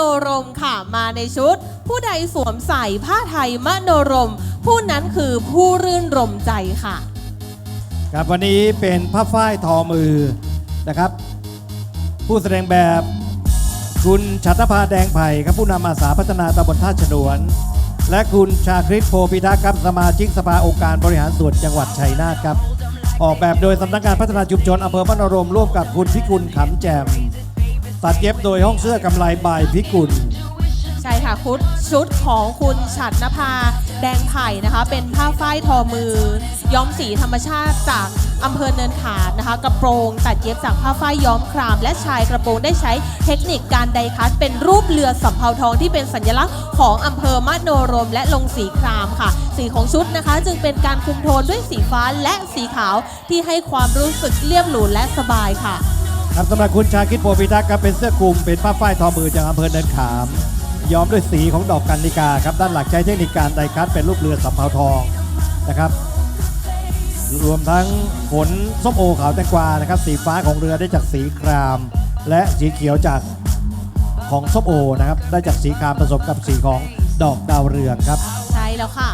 โนรมค่ะมาในชุด ผู้ใดสวมใส่ผ้าไทยมโนรม ผู้นั้นคือผู้รื่นรมใจค่ะ ครับวันนี้เป็นผ้าฝ้ายทอมือนะครับ ผู้แสดงแบบคุณชัตภาแดงไผ่ครับผู้นำอาสาพัฒนาตำบลท่าฉนวน และคุณชาคริตโพพิทักษ์ครับสมาชิกสภาองค์การบริหารส่วนจังหวัดชัยนาทครับ ออกแบบโดยสำนักงานพัฒนาชุมชนอำเภอพระนรมร่วมกับคุณพิกุลขำแจ่ม ตัดเย็บโดยห้องเสื้อกำไลบายพิกุล ใช่ค่ะคุดชุดของคุณฉัดนภาแดงไผ่นะคะ เป็นผ้าฝ้ายทอมือ ย้อมสีธรรมชาติจากอำเภอเนินขามนะคะ กระโปรงตัดเย็บจากผ้าฝ้ายย้อมคราม และชายกระโปรงได้ใช้เทคนิคการไดคัตเป็นรูปเรือสำเภาทองที่เป็นสัญลักษณ์ของอำเภอมโนรม และลงสีครามค่ะ สีของชุดนะคะ จึงเป็นการคุมโทนด้วยสีฟ้าและสีขาวที่ให้ความรู้สึกเรียบหรูและสบายค่ะ ครับสำหรับคุณชาคิดโพพิทักษ์ครับเป็นเสื้อคลุมเป็นผ้าฝ้ายทอมือจากอำเภอเนินขาม ย้อมด้วยสีของดอกกันนิกาครับด้านหลักใช้เทคนิคการไดคัตเป็นรูปเรือสำเภาทองนะครับ รวมทั้งผลส้มโอขาวแตงกวานะครับสีฟ้าของเรือได้จากสีคราม และสีเขียวจากของส้มโอนะครับได้จากสีครามผสมกับสีของดอกดาวเรืองครับ ใช่แล้วค่ะ